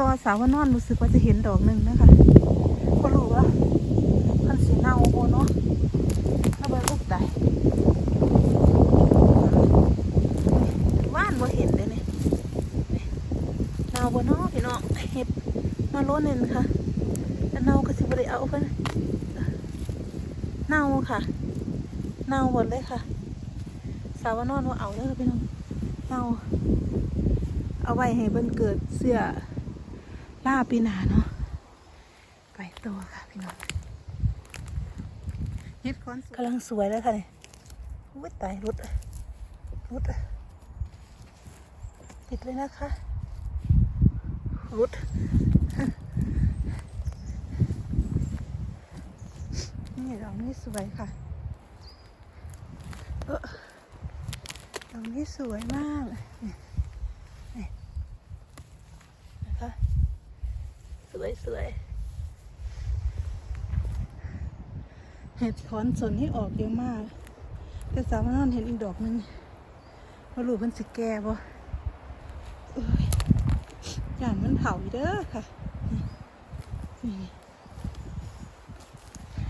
ตัวสาวนอนรู้สึกว่าจะเห็นดอกหนึ่งนะคะก็รู้ว่ามันสีเน่าโบเนาะถ้าเบิ่งอุกได้ว่านบ่เห็นเลยเนี่ยเน่าบ่เนาะพี่น้องเห็ดมาโลนึงค่ะแต่เน่าก็สิบ่ได้เอาเพิ่นเน่าค่ะเน่าหมดเลยค่ะ สาวนอนว่าเอาเด้อพี่น้องเน่าเอาไว้ให้เบิ่นเกิดเสื้อ ล่าปีหนาเนาะไปต่อค่ะพี่น้องเฮ็ดคอนกำลังสวยเลยค่ะเนี่ยวุ้ยตายรุดรุดติดเลยนะคะรุดนี่ดอกนี้สวยค่ะเออดอกนี้สวยมากนี่นี่นะคะ สวยสวยเห็ดถอนสนให้ออกเยอะมาก แต่สามารถเห็นอีกดอกหนึงว่าลูกมันสิแก่บ่เอ้ยย่านมันเผาอีเด้อค่ะ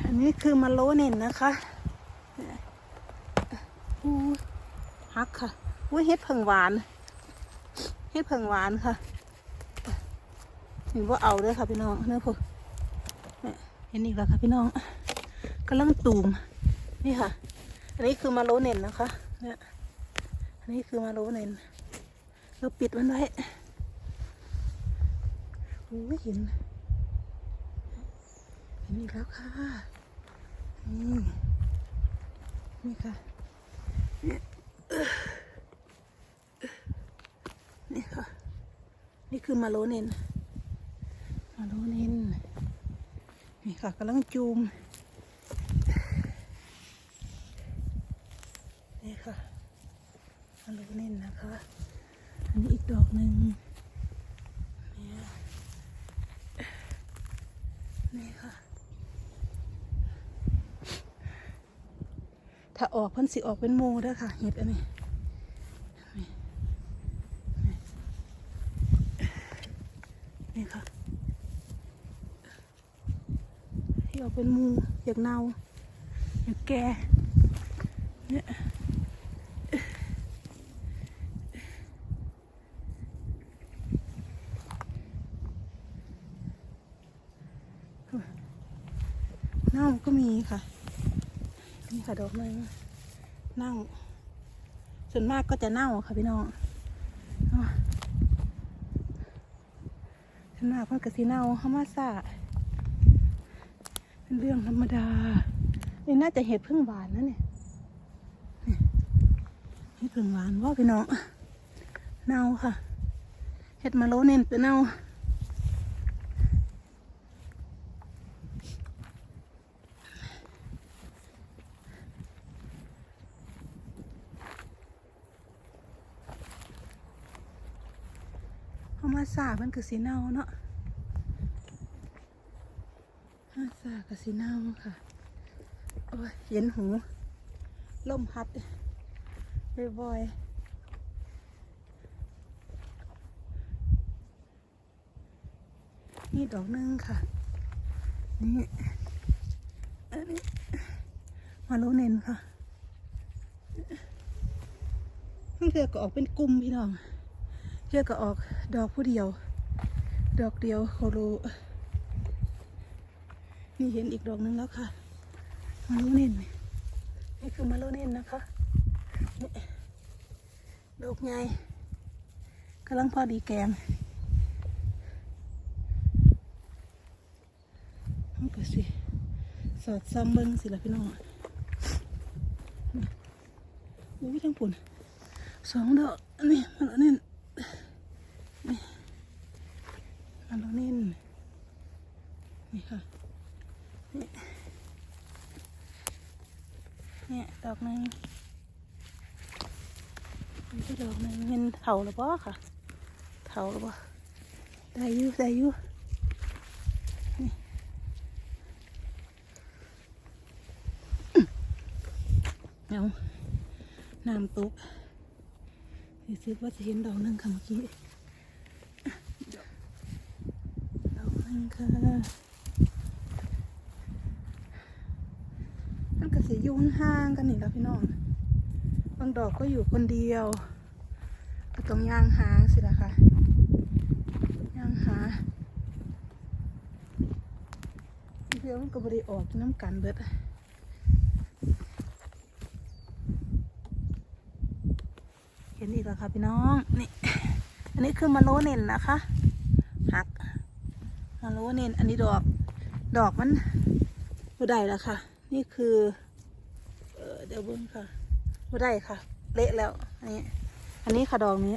อันนี้คือมาโลเน่นนะคะอู้ฮักค่ะ อุ้ยเฮ็ดเผงหวานเฮ็ดเผงหวานค่ะ นว่าเอาเด้วยค่ะพี่น้องเนื้อผมเนี่ยเห็นอีกแล้วค่ะพี่น้องกำลังตูมนี่ค่ะ อันนี้คือมาโลเนนนะคะ เนี่ย อันนี้คือมาโลเนนเราปิดมันไว้โอ้ยเห็นเห็นอีกแล้วค่ะนี่นี่ค่ะเนี่ยนี่ค่ะ นี่คือมาโลเนน มาโลเนนนี่ ค่ะกำลังจูม นี่ค่ะมาโลเนนนะคะ อันนี้อีกดอกหนึ่งนี่นี่ค่ะ ถ้าออกเพันสิออกเป็นโมเด้อค่ะ เห็ดอันนี้นี่นี่ค่ะ ที่ออก เป็นมูอยากเน่าอยากแก่เนี่ยเน่าก็มีค่ะ นี่ค่ะดอกไม้เน่าส่วนมากก็จะเน่าค่ะพี่น้องอะส่วนมากมันก็สีเน่าเข้ามาซา เป็นเรื่องธรรมดา นี่น่าจะเห็ดพึ่งหวานนะเนี่ยเห็ดพึ่งหวานว่าพี่น้องเน่าค่ะ เห็ดมาโลเน้นเป็นเน่าเอามาสาบมันคือสีเน่าเนาะ ห้าสากสีเน่าค่ะ โอ้ยเย็นหูลมพัดบ่อยๆนี่ดอกหนึงค่ะ นี่อันนี้มาโลเนนค่ะเทือก็ออกเป็นกลุ่มพี่น้องเทือก็ออกดอกผู้เดียว ดอกเดียวโคโล นี่เห็นอีกดอกหนึงแล้วค่ะมาโลเนนนี่คือมาโลเนนนะคะนี่ดอกใหญ่กำลังพอดีแกงมันก็สิสอดซ้ำเบิ้งสิละพี่น้องอุ้ยทั้งปุ่นสองดอกนี่มาโลเนนนี่มาโลเนนนี่ค่ะ เนี่ยดอกหนึ่งนี่ก็ดอกหนึ่งเป็นเถาหรือเปล่าค่ะเถาหรือเปล่าได้อยู่ได้อยู่นี่เอาน้ำตกรู้สึกว่าจะเห็นดอกหนึงค่ะเมื่อกี้ดาวนึงค่ะมันก็ สิอยู่ห่างกันนี่แล้วพี่น้องบางดอกก็อยู่คนเดียวก็ต้องย่างหางสิละค่ะย่างหาเดี๋ยวมันก็บริออกน้ำกันเบิดเห็นอีกแล้วค่ะพี่น้องนี่อันนี้คือมาโลเนนนะคะหักมาโลเนนอันนี้ดอกดอกมันบ่ได้แล้วค่ะ นี่คือ เดี๋ยวเบิ้งค่ะบ่ได้ค่ะ เละแล้วอันนี้ อันนี้ค่ะดอกนี้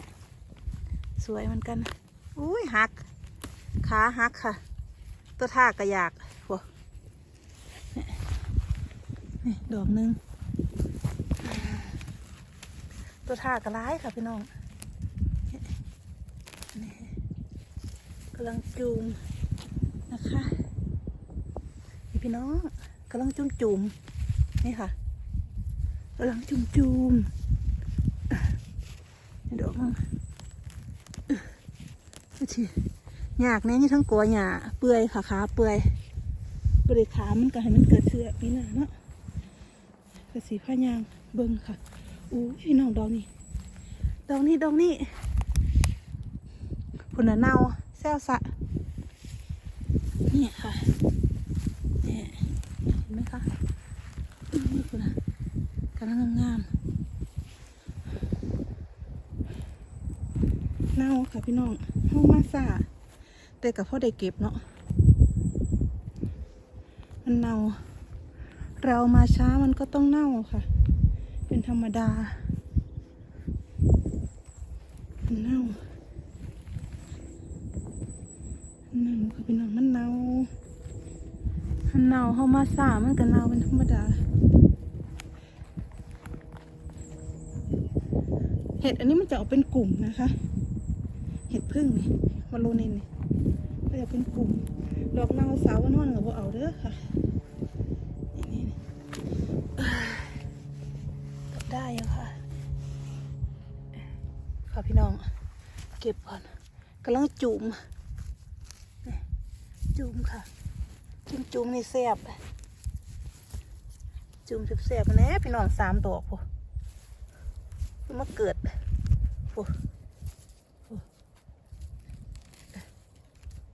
สวยเหมือนกัน อุ้ยหัก ขาหักค่ะ ตัวท่ากระยากโว้นี่ดอกหนึง ตัวท่ากระร้ายค่ะพี่น้องกำลังจูมนะคะ นี่พี่น้องกำลังจุ่มจุ่มนี่ค่ะ กำลังจุ่มจุ่มๆอะนี่ดอกนึงอึดูสิหยากเนี่ยนี่ทั้งกัวหยาเปื่อยค่ะขาเปื่อยบริขามันก็ให้มันเกิดเชื้อปีหน้าเนาะกระสีผ้ายางเบิ่งค่ะอู้ยพี่น้องดอกนี่ดอกนี่ดอกนี่ผุนน่ะเนาแซวสะนี่ค่ะนี่เห็นไหมคะนี่ผุนน่ะำลังงามเน่าค่ะพี่น้องห้องมาสาแต่กับพ่อได้เก็บเนาะมันเน่า เรามาช้ามันก็ต้องเน่าค่ะ เป็นธรรมดามันเน่ามันเน่าค่ะพี่น้องมันเน่ามันเน่าเข้ามาสามันก็เน่าเป็นธรรมดา เห็ดอันนี้มันจะออกเป็นกลุ่มนะคะ เห็ดพึ่งนี่มาโลนินนี่ก็จะเป็นกลุ่ม ดอกเน่าสาวนอนกับว่าเอาเด้อค่ะนี่ได้ยู่ค่ะ ค่ะพี่น้อง เก็บก่อนกำลังจุ่มจุ่มค่ะ จุ่มจุ่มนี่แซ่บจุ่มแซ่บๆแน่พี่น้องสามดอกพอ มาเกิดโอ้โอ้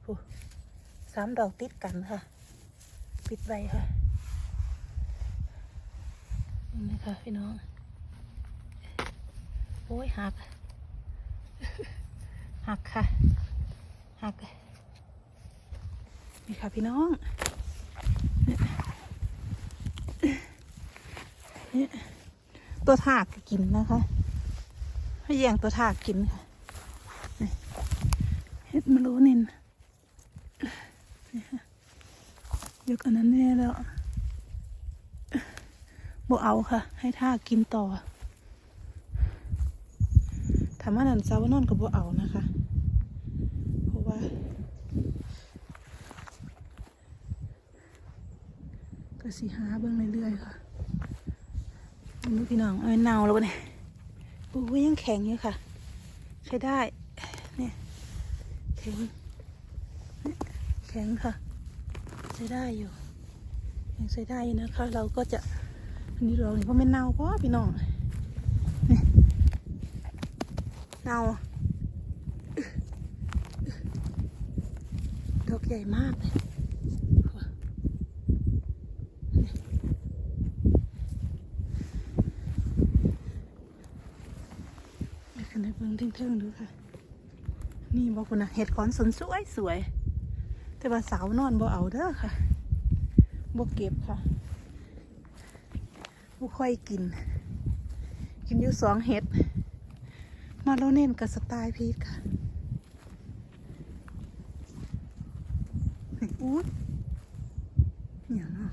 โอ้สามดอกติดกันค่ะ ปิดไว้ค่ะนี่นะคะพี่น้อง โอ้ยหัก หักค่ะ หัก นี่ค่ะพี่น้อง เนี่ย ตัวถากกินนะคะให้แย่งตัวถากกินค่ะเห็ดมะรูนินนี่ค่ะยกอันนั้นแน่แล้วบเอาค่ะ ให้ท่ากกินต่อถามว่านันซาวนอนกับบเอานะคะ เพราะว่า ก็สิหาเบิ่งเรื่อยๆค่ะ นี่พี่น้องเอาเนาแล้ววะเนี่ยโอ้ยยังแข็งอยู่ค่ะ ใช้ได้ เนี่ยแข็งแข็งค่ะ ใช้ได้อยู่ยังใช้ได้อยู่นะคะ เราก็จะอันนี้เราเนี่ยเพราะไม่เน่าเพราะพี่น้องเน่าดอกใหญ่มากเลยไปขึ้นไปเบิ่ งเทิงๆดูค่ะ นี่บอกคุณนะเห็ดขอนสนสวยสวย แต่ว่าสาวนอนบ่เอาเด้อค่ะบ่เก็บค่ะบ่ค่อยกิน กินอยู่สองเห็ด มาโลเน่นกับสไตล์พีทค่ะอู้เนี่ยเนาะ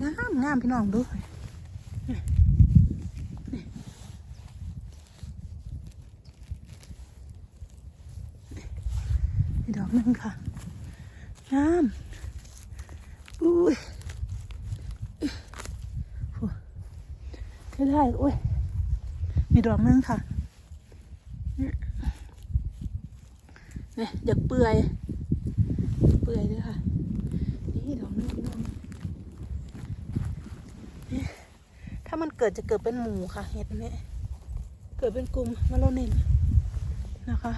งามงามพี่น้องดูนี่นี่นี่ดอก หนึงค่ะงามอุ้ยโอ้ได้โอ้ยมีดอกนึงค่ะเนี่ยอยากเปื่อยเปื่อยปื่อยๆด้วยค่ะ นี่ดอกนึงพี่น้องเนี่ยถ้ามันเกิดจะเกิดเป็นหมูค่ะ เห็ดนี้เกิดเป็นกลุ่มมาโลเนนนะคะ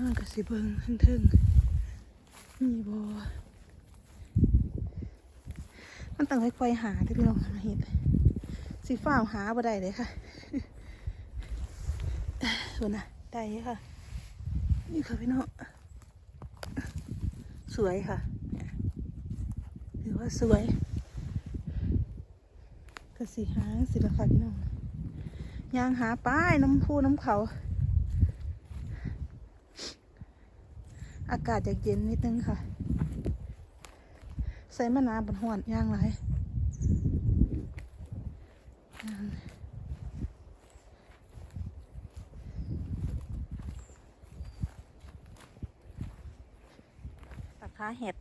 สากับสีเบิงทึ่งมีบอมันตั้งไว้ไกวหาที่พี่น้องเห็ดสีฟ้าหาบ่ได้เลยค่ะส่วนนะได้ค่ะ นี่ค่ะพี่น้องสวยค่ะถือว่าสวยกระสีหางสิละค่ะพี่น้องยางหาป้ายน้ำพูน้ำเขาากาศจะเย็นนิดนึงค่ะ ใส่มะนาวบนหวนย่างไรตัดขาเห็ด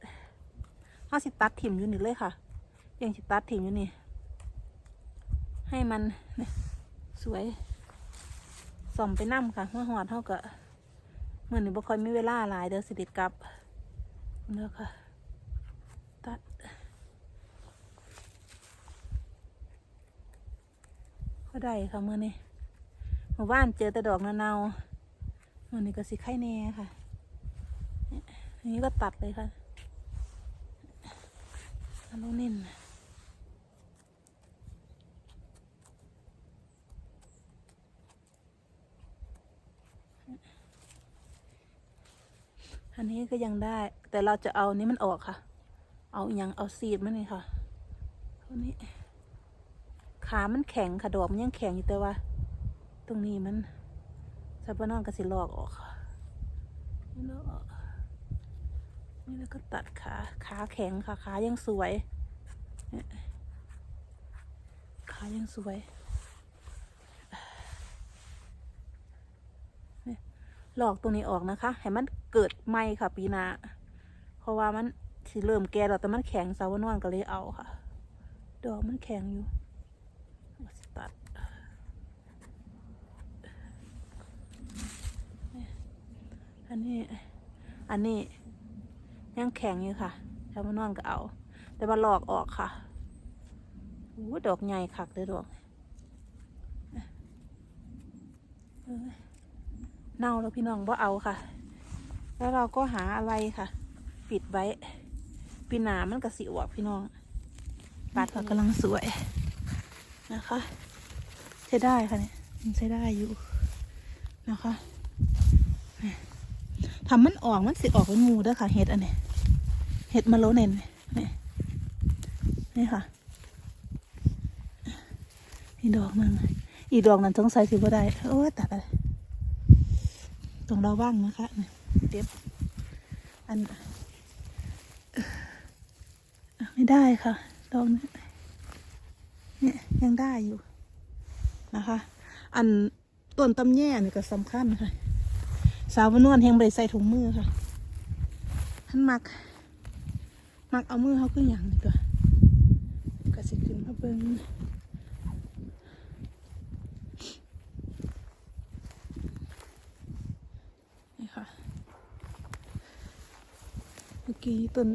เขาสิตัดถิ่มอยู่นี่เลยค่ะ ยังสิตัดถิ่มอยู่นี่ ให้มันสวยส่อมไปนั่มค่ะเมื่อหอดเท่ากับ เมือนนี่บ่ค่อยมีเวลาหลายเดี๋ยวสิเด็ดกลับเนื้อค่ะตัดก็ได้ค่ะเมื่อนี้หมู่บ้านเจอแต่ดอกนาเนาเมื่อนี้ก็สิไข่แน่ค่ะนี่ยอันนี้ก็ตัดเลยค่ะอันนู้นนิ่น อันนี้ก็ยังได้ แต่เราจะเอานี้มันออกค่ะ เอาอยังเอาซีดมันนี่ค่ะเท่านี้ ขามันแข็งค่ะดอกมันยังแข็งอยู่แต่ว่า ตรงนี้มันซับปะนอนก็สิลอกออกค่ะนี่ลอกออกนี่แล้วก็ตัดขา ขาแข็งค่ะ ขายังสวยเนี่ยขายังสวยเนี่ยลอกตรงนี้ออกนะคะ ให้มัน เกิดไหมค่ะ ปีหน้าเพราะว่ามันสิเริ่มแก่แล้วแต่มันแข็งสาวนอนก็เลยเอาค่ะ ดอกมันแข็งอยู่เอาสิตัดอันนี้ อันนี้ยังแข็งอยู่ค่ะสาวนอนก็เอา แต่ว่าหลอกออกค่ะโอ้ดอกใหญ่คักเลยดอกเอ้ยเน่าแล้วพี่น้องว่าเอาค่ะ แล้วเราก็หาอะไรค่ะ ปิดไว้ปีหนามันก็สิอวกพี่น้องปัดก็กำลังสวยนะคะ ใช้ได้ค่ะเนี่ยมันใช้ได้อยู่นะคะทำมันออกมันสิออกเป็นมูด้อค่ะเห็ดอันนี้เห็ดมาโลเนนนี่นี่ค่ะอีดอกนึงอีดอกนั้นสงสัยสิบ่ได้โอ้ตัดอะไรตรงเราว่างนะคะเนี่ย เด็บอันไม่ได้ค่ะดอกนี้เนี่ยยังได้อยู่นะคะ อันต้นตำแย่นี่ก็สำคัญค่ะ สาวนวลแหงบริใส่ถุงมือค่ะท่านมัก มักเอามือเขาขึ้นอย่างนี้ตัวก็สิขึ้นมาเบิ้งนี่ค่ะ เมื่อ กี้ต้น